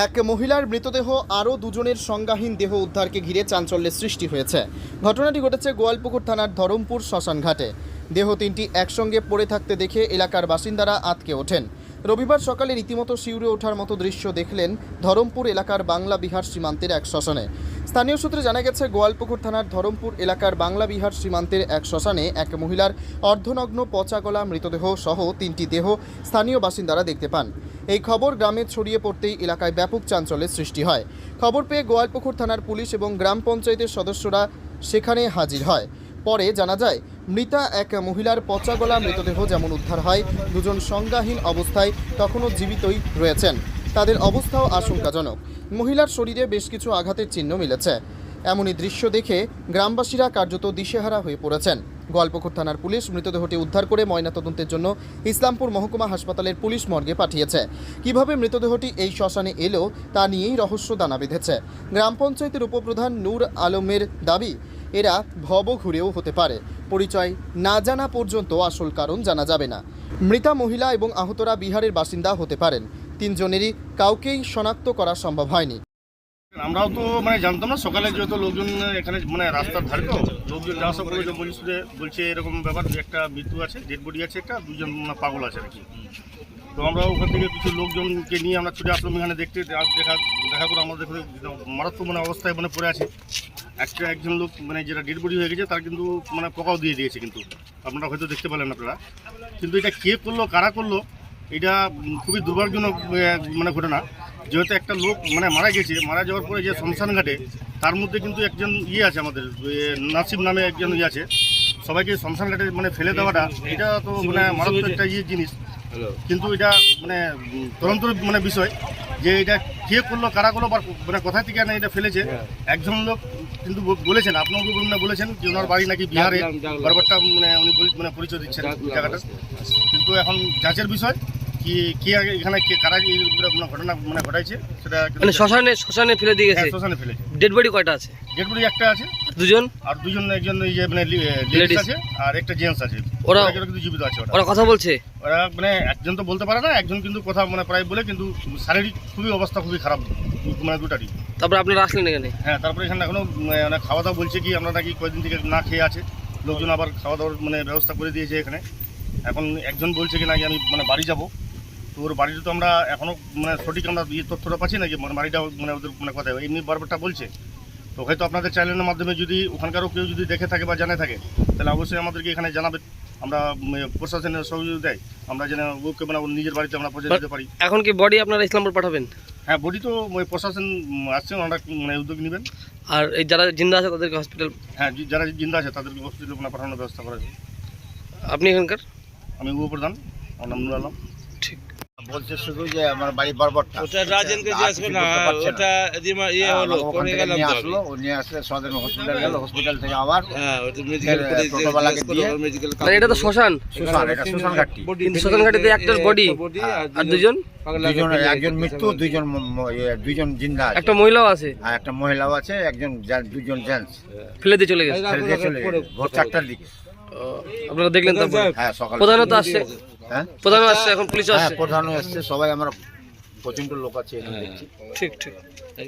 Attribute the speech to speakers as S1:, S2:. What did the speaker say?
S1: এক মহিলার মৃতদেহ আরও দুজনের সংজ্ঞাহীন দেহ উদ্ধারকে ঘিরে চাঞ্চল্যের সৃষ্টি হয়েছে। ঘটনাটি ঘটেছে গোয়ালপুকুর থানার ধরমপুর শ্মশানঘাটে। দেহ তিনটি একসঙ্গে পড়ে থাকতে দেখে এলাকার বাসিন্দারা আতকে ওঠেন। রবিবার সকালে রীতিমতো শিউরে ওঠার মতো দৃশ্য দেখলেন ধরমপুর এলাকার বাংলা বিহার সীমান্তের এক শ্মশানে। স্থানীয় সূত্রে জানা গেছে, গোয়ালপুকুর থানার ধরমপুর এলাকার বাংলা বিহার সীমান্তের এক শ্মশানে এক মহিলার অর্ধনগ্ন পচাগলা মৃতদেহ সহ তিনটি দেহ স্থানীয় বাসিন্দারা দেখতে পান। এই খবর গ্রামে ছড়িয়ে পড়তেই এলাকায় ব্যাপক চাঞ্চল্যের সৃষ্টি হয়। খবর পেয়ে গোয়ালপুকুর থানার পুলিশ এবং গ্রাম পঞ্চায়েতের সদস্যরা সেখানে হাজির হয়। পরে জানা যায়, মৃতা এক মহিলার পচাগলা মৃতদেহ যেমন উদ্ধার হয়, দুজন সংজ্ঞাহীন অবস্থায় তখনও জীবিতই রয়েছেন। তাদের অবস্থাও আশঙ্কাজনক। মহিলার শরীরে বেশ কিছু আঘাতের চিহ্ন মিলেছে। এমনই দৃশ্য দেখে গ্রামবাসীরা কার্যত দিশেহারা হয়ে পড়েছেন। গোয়ালপুকুর থানার পুলিশ মৃতদেহটি উদ্ধার করে ময়নাতদন্তের জন্য ইসলামপুর মহকুমা হাসপাতালের পুলিশ মর্গে পাঠিয়েছে। কীভাবে মৃতদেহটি এই শ্মশানে এলো তা নিয়েই রহস্য দানা বেঁধেছে। গ্রাম পঞ্চায়েতের উপপ্রধান নূর আলমের দাবি, এরা ভব ঘুরেও হতে পারে। পরিচয় না জানা পর্যন্ত আসল কারণ জানা যাবে না। মৃতা মহিলা এবং আহতরা বিহারের বাসিন্দা হতে পারেন। তিনজনেরই কাউকেই শনাক্ত করা সম্ভব হয়নি।
S2: আমরাও তো মানে জানতাম না, সকালে যেহেতু লোকজন এখানে মানে রাস্তার ধারে তো, লোকজন যাওয়া বলে বলছে যে বলছে এরকম ব্যাপার একটা মৃত্যু আছে ডেড বডি আছে একটা, দুজন পাগল আছে আর কি তো আমরা ওখান থেকে কিছু লোকজনকে নিয়ে আমরা ছুটে আসলাম, এখানে দেখতে দেখা দেখা করে আমাদের দেখে মারাত্মক মানে অবস্থায় মানে পড়ে আছে। একটা একজন লোক মানে যেটা ডেড বডি হয়ে গেছে, তার কিন্তু মানে পোকাও দিয়ে দিয়েছে কিন্তু। আপনারা হয়তো দেখতে পেলেন আপনারা। কিন্তু এটা কে করল, কারা করল, এটা খুবই দুর্ভাগ্যজনক মানে ঘটনা। যেহেতু একটা লোক মানে মারা গেছে মারা যাওয়ার পরে যে শ্মশান ঘাটে তার মধ্যে কিন্তু একজন ইয়ে আছে আমাদের নাসিব নামে একজন ইয়ে আছে। সবাইকে শ্মশান ঘাটে মানে ফেলে দেওয়াটা এটা তো মানে মারাত্মক একটা ইয়ে জিনিস। কিন্তু এটা মানে তদন্তর মানে বিষয় যে এটা কে করল কারা করল বা মানে কোথা থেকে না এটা ফেলেছে। একজন লোক কিন্তু বলেছেন আপনাকে মানে বলেছেন যে ওনার বাড়ি নাকি বিহারে? বারবারটা মানে উনি মানে পরিচয় দিচ্ছেন জায়গাটা। কিন্তু এখন যাচের বিষয় কি কে আগে এখানে কে কারা এই ঘটনা মানে ঘটাইছে সেটা
S3: মানে শ্মশানে শ্মশানে ফেলে দিয়ে
S2: হ্যাঁ,
S3: গেছে
S2: শ্মশানে ফেলেছে
S3: ডেড বডি কয়টা আছে?
S2: ডেড বডি একটা আছে।
S3: দুজন?
S2: আর দুজন একজন এই যে মানে লেডিস আছে আর একটা জেন্টস আছে।
S3: ওরা-
S2: কিন্তু জীবিত আছে ওরা।
S3: কথা বলছে?
S2: ওরা মানে একজন তো বলতে পারে না একজন কিন্তু কথা মানে প্রায় বলে কিন্তু শারীরিক খুবই অবস্থা খুবই খারাপ মানে দুটারই।
S3: তারপরে আপনারা আসলেন এখানে?
S2: হ্যাঁ তারপরে এখানে এখনও মানে খাওয়া দাওয়া বলছে কি আমরা নাকি কয়েকদিন থেকে না খেয়ে আছে। লোকজন আবার খাওয়া দাওয়ার মানে ব্যবস্থা করে দিয়েছে এখানে। এখন একজন বলছে কি নাকি আমি মানে বাড়ি যাব। তো ওর বাড়িতে তো আমরা এখনও মানে সঠিক আমরা ইয়ে তথ্যটা পাচ্ছি না যে মানে বাড়িটা মানে ওদের মানে কথা এমনি বারবারটা বলছে। তো হয়তো আপনাদের চ্যানেলের মাধ্যমে যদি ওখানকারও কেউ যদি দেখে থাকে বা জানে থাকে তাহলে অবশ্যই আমাদেরকে এখানে জানাবেন আমরা প্রশাসনের সহযোগিতা দেয়। আমরা যেন ওকে মানে নিজের বাড়িতে আমরা পৌঁছে দিতে পারি।
S3: এখন কি বডি আপনারা ইসলামপুর পাঠাবেন?
S2: হ্যাঁ বডি তো ওই প্রশাসন আসছেন ওনারা মানে উদ্যোগ নেবেন।
S3: আর এই যারা জিন্দা আছে তাদেরকে হসপিটাল
S2: হ্যাঁ যারা জিন্দা আছে তাদেরকে হসপিটালে মানে পাঠানোর ব্যবস্থা করা
S3: আপনি এখানকার?
S2: আমি উপপ্রধান আমার নাম নুর আলম।
S3: ঠিক।
S4: বলছে শুধু যে আমার বাড়ি
S5: ওটা রাজেনকে
S4: আর
S5: যে আসবে না। ওটা এদিমা ইয়ে
S4: হ্যাঁ,
S5: হলো
S4: থেকে
S5: গেলাম তো
S4: আসলো ও নিয়ে আসলে সদর হসপিটাল গেল হসপিটাল থেকে আবার
S5: হ্যাঁ ওটা মেডিকেল করে
S4: দিয়ে।
S5: মেডিকেল
S3: এটা তো শ্মশান।
S4: শ্মশান এটা শ্মশান ঘাটটি।
S3: একটার body, আর দুজন
S4: দুজন? একজন মৃত্যু ইয়ে, দুইজন জিন্দা আছে।
S3: একটা মহিলাও আছে।
S4: আর একটা মহিলাও আছে একজন জেন- দুজন জেন্টস।
S3: ফেলে দিয়ে চলে গেছে।
S4: ছেড়ে দিয়ে চলে গেছে। ভোর চারটার দিকে।
S3: আপনারা দেখলেন তারপর।
S4: হ্যাঁ সকাল।
S3: প্রধানও তো আসছে।
S4: হ্যাঁ?
S3: প্রধানও আসছে এখন পুলিশ
S4: হ্যাঁ
S3: আসছে।
S4: প্রধানও আসছে সবাই আমরা প্রচণ্ড লোক আছে
S3: ঠিক ঠিক।